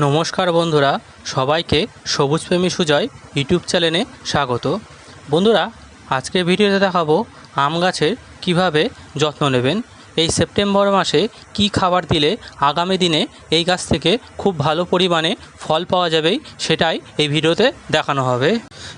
নমস্কার বন্ধুরা, সবাইকে সবুজপ্রেমী সুজয় ইউটিউব চ্যানেলে স্বাগত। বন্ধুরা, আজকের ভিডিওতে দেখাবো আম গাছের কীভাবে যত্ন নেবেন। এই সেপ্টেম্বর মাসে কি খাবার দিলে আগামী দিনে এই গাছ থেকে খুব ভালো পরিমাণে ফল পাওয়া যাবে সেটাই এই ভিডিওতে দেখানো হবে।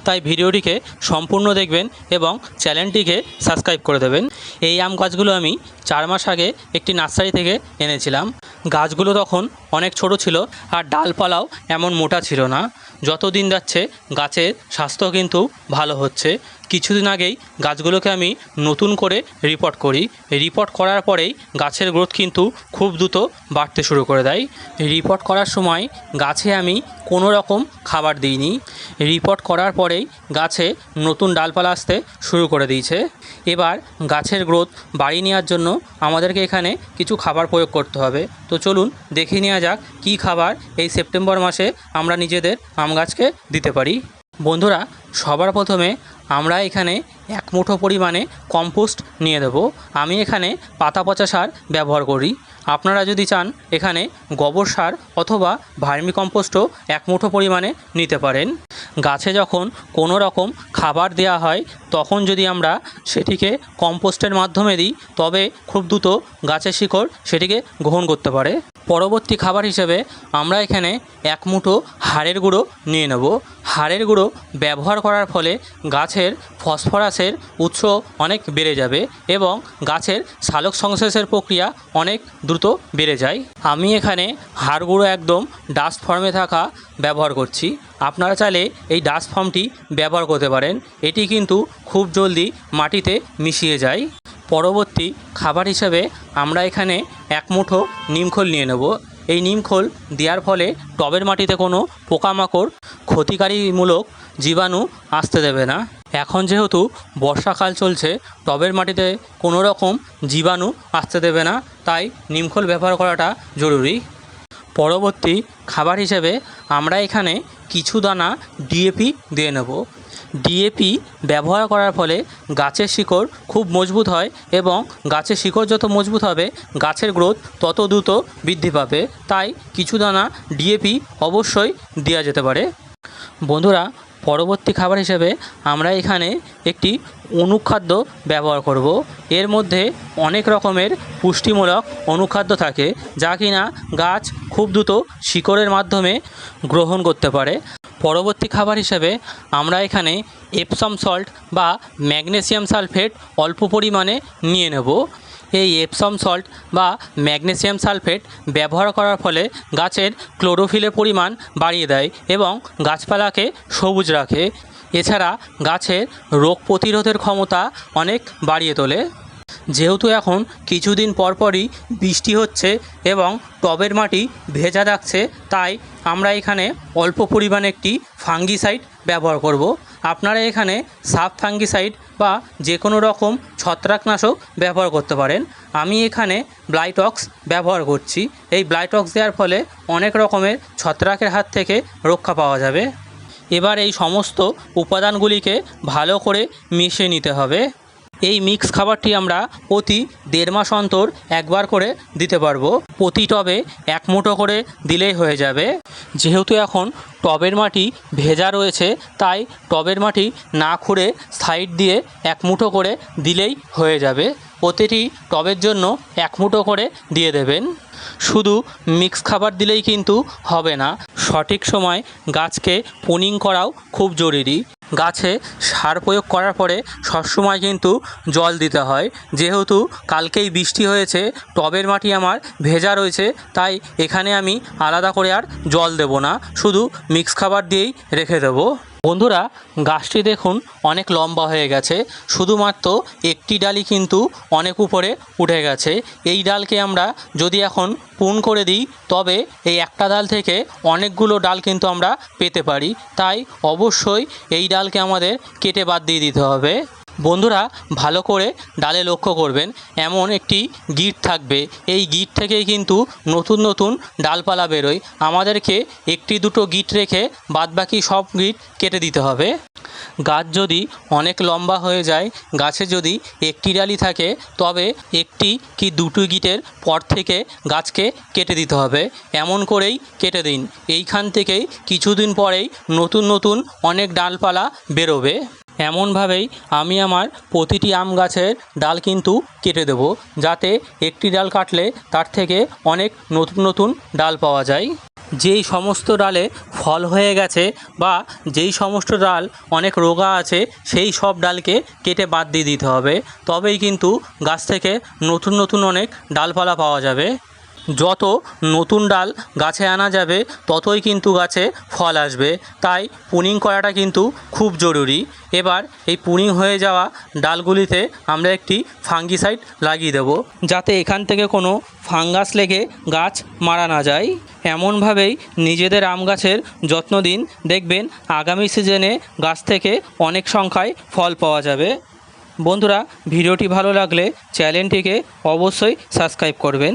তাই ভিডিওটিকে সম্পূর্ণ দেখবেন এবং চ্যানেলটিকে সাবস্ক্রাইব করে দেবেন। এই আম গাছগুলো আমি চার মাস আগে একটি নার্সারি থেকে এনেছিলাম। গাছগুলো তখন অনেক ছোট ছিল আর ডালপালাও এমন মোটা ছিল না। যত দিন যাচ্ছে গাছের স্বাস্থ্য কিন্তু ভালো হচ্ছে। কিছুদিন আগেই গাছগুলোকে আমি নতুন করে রিপোর্ট করি। রিপোর্ট করার পরেই গাছের গ্রোথ কিন্তু খুব দ্রুত বাড়তে শুরু করে দেয়। রিপোর্ট করার সময় গাছে আমি কোনো রকম খাবার দিইনি। রিপোর্ট করার পরেই গাছে নতুন ডালপালা আসতে শুরু করে দিয়েছে। এবার গাছের গ্রোথ বাড়িয়ে নেওয়ার জন্য আমাদেরকে এখানে কিছু খাবার প্রয়োগ করতে হবে। তো চলুন দেখে নেওয়া যাক কী খাবার এই সেপ্টেম্বর মাসে আমরা নিজেদের আম গাছকে দিতে পারি। বন্ধুরা, সবার প্রথমে আমরা এখানে এক মুঠো পরিমাণে কম্পোস্ট নিয়ে দেব আমি এখানে পাতা পচা সার ব্যবহার করি। আপনারা যদি চান এখানে গোবর সার অথবা ভার্মি কম্পোস্টও এক মুঠো পরিমাণে নিতে পারেন। গাছে যখন কোনো রকম খাবার দেয়া হয়, তখন যদি আমরা সেটিকে কম্পোস্টের মাধ্যমে দিই, তবে খুব দ্রুত গাছের শিকড় সেটিকে গ্রহণ করতে পারে। পরবর্তী খাবার হিসেবে আমরা এখানে এক মুঠো হাড়ের গুঁড়ো নিয়ে নেব। হাড়ের গুঁড়ো ব্যবহার করার ফলে গাছের ফসফরাসের উৎস অনেক বেড়ে যাবে এবং গাছের সালোক সংশ্লেষের প্রক্রিয়া অনেক দ্রুত বেড়ে যায়। আমি এখানে হাড় গুঁড়ো একদম ডাস্ট ফর্মে থাকা ব্যবহার করছি। আপনারা চাইলে এই ডাস্ট ফর্মটি ব্যবহার করতে পারেন। এটি কিন্তু খুব জলদি মাটিতে মিশিয়ে যায়। পরবর্তী খাবার হিসেবে আমরা এখানে এক মুঠো নিমখোল নিয়ে নেব। এই নিমখোল দেওয়ার ফলে টবের মাটিতে কোনো পোকামাকড় ক্ষতিকারীমূলক জীবাণু আসতে দেবে না। এখন যেহেতু বর্ষাকাল চলছে, টবের মাটিতে কোনো রকম জীবাণু আসতে দেবে না, তাই নিমখোল ব্যবহার করাটা জরুরি। পরবর্তী খাবার হিসেবে আমরা এখানে কিছু দানা ডিএপি দিয়ে নেব। ডিএপি ব্যবহার করার ফলে গাছের শিকড় খুব মজবুত হয় এবং গাছের শিকড় যত মজবুত হবে, গাছের গ্রোথ তত দ্রুত বৃদ্ধি পাবে। তাই কিছু দানা ডিএপি অবশ্যই দেওয়া যেতে পারে। বন্ধুরা, পরবর্তী খাবার হিসেবে আমরা এখানে একটি অনুখাদ্য ব্যবহার করব। এর মধ্যে অনেক রকমের পুষ্টিমূলক অনুখাদ্য থাকে, যা কিনা গাছ খুব দ্রুত শিকড়ের মাধ্যমে গ্রহণ করতে পারে। পরবর্তী খাবার হিসেবে আমরা এখানে এপসম সল্ট বা ম্যাগনেসিয়াম সালফেট অল্প পরিমাণে নিয়ে নেব। এই এপসম সল্ট বা ম্যাগনেসিয়াম সালফেট ব্যবহার করার ফলে গাছের ক্লোরোফিলের পরিমাণ বাড়িয়ে দেয় এবং গাছপালাকে সবুজ রাখে। এছাড়া গাছের রোগ প্রতিরোধের ক্ষমতা অনেক বাড়িয়ে তোলে। যেহেতু এখন কিছুদিন পরপরই বৃষ্টি হচ্ছে এবং টবের মাটি ভেজা থাকছে, তাই আমরা এখানে অল্প পরিমাণে একটি ফাঙ্গিসাইড ব্যবহার করব। আপনারা এখানে সাব ফাঙ্গিসাইড বা যে কোনো রকম ছত্রাকনাশক ব্যবহার করতে পারেন। আমি এখানে ব্লাইটক্স ব্যবহার করছি। এই ব্লাইটক্স দেওয়ার ফলে অনেক রকমের ছত্রাকের হাত থেকে রক্ষা পাওয়া যাবে। এবার এই সমস্ত উপাদানগুলিকে ভালো করে মিশিয়ে নিতে হবে। এই মিক্স খাবারটি আমরা প্রতি দেড় মাস অন্তর একবার করে দিতে পারব। প্রতি টবে এক মুঠো করে দিলেই হয়ে যাবে। যেহেতু এখন টবের মাটি ভেজা রয়েছে, তাই টবের মাটি না খুঁড়ে সাইড দিয়ে এক মুঠো করে দিলেই হয়ে যাবে। প্রতিটি টবের জন্য এক মুঠো করে দিয়ে দেবেন। শুধু মিক্স খাবার দিলেই কিন্তু হবে না। সঠিক সময় গাছকে পুনিং করাও খুব জরুরি। গাছে সার প্রয়োগ করার পরে সবসময় কিন্তু জল দিতে হয়। যেহেতু কালকেই বৃষ্টি হয়েছে, টবের মাটি আমার ভেজা রয়েছে, তাই এখানে আমি আলাদা করে আর জল দেব না। শুধু মিক্স খাবার দিয়েই রেখে দেবো। বন্ধুরা, গাছটি দেখুন অনেক লম্বা হয়ে গেছে। শুধুমাত্র একটি ডালই কিন্তু অনেক উপরে উঠে গেছে। এই ডালকে আমরা যদি এখন পুন করে দিই তবে এই একটা ডাল থেকে অনেকগুলো ডাল কিন্তু আমরা পেতে পারি। তাই অবশ্যই এই ডালকে আমাদের কেটে বাদ দিয়ে দিতে হবে। বন্ধুরা, ভালো করে ডালে লক্ষ্য করবেন, এমন একটি গিট থাকবে। এই গিট থেকেই কিন্তু নতুন নতুন ডালপালা বেরোয়। আমাদেরকে একটি দুটো গিট রেখে বাদবাকি সব গিট কেটে দিতে হবে। গাছ যদি অনেক লম্বা হয়ে যায়, গাছে যদি একটি ডালি থাকে, তবে একটি কি দুটো গিটের পর থেকে গাছকে কেটে দিতে হবে। এমন করেই কেটে দিন। এইখান থেকেই কিছুদিন পরেই নতুন নতুন অনেক ডালপালা বেরোবে। এমনভাবেই আমি আমার প্রতিটি আম গাছের ডাল কিন্তু কেটে দেবো, যাতে একটি ডাল কাটলে তার থেকে অনেক নতুন নতুন ডাল পাওয়া যায়। যেই সমস্ত ডালে ফল হয়ে গেছে বা যেই সমস্ত ডাল অনেক রোগা আছে, সেই সব ডালকে কেটে বাদ দিয়ে দিতে হবে। তবেই কিন্তু গাছ থেকে নতুন নতুন অনেক ডালপালা পাওয়া যাবে। যত নতুন ডাল গাছে আনা যাবে, ততই কিন্তু গাছে ফল আসবে। তাই পুনিং করাটা কিন্তু খুব জরুরি। এবার এই পুনিং হয়ে যাওয়া ডালগুলিতে আমরা একটি ফাঙ্গিসাইড লাগিয়ে দেব, যাতে এখান থেকে কোনো ফাঙ্গাস লেগে গাছ মারা না যায়। এমনভাবেই নিজেদের আম গাছের যত্ন দিন। দেখবেন আগামী সিজনে গাছ থেকে অনেক সংখ্যায় ফল পাওয়া যাবে। বন্ধুরা, ভিডিওটি ভালো লাগলে চ্যানেলটিকে অবশ্যই সাবস্ক্রাইব করবেন।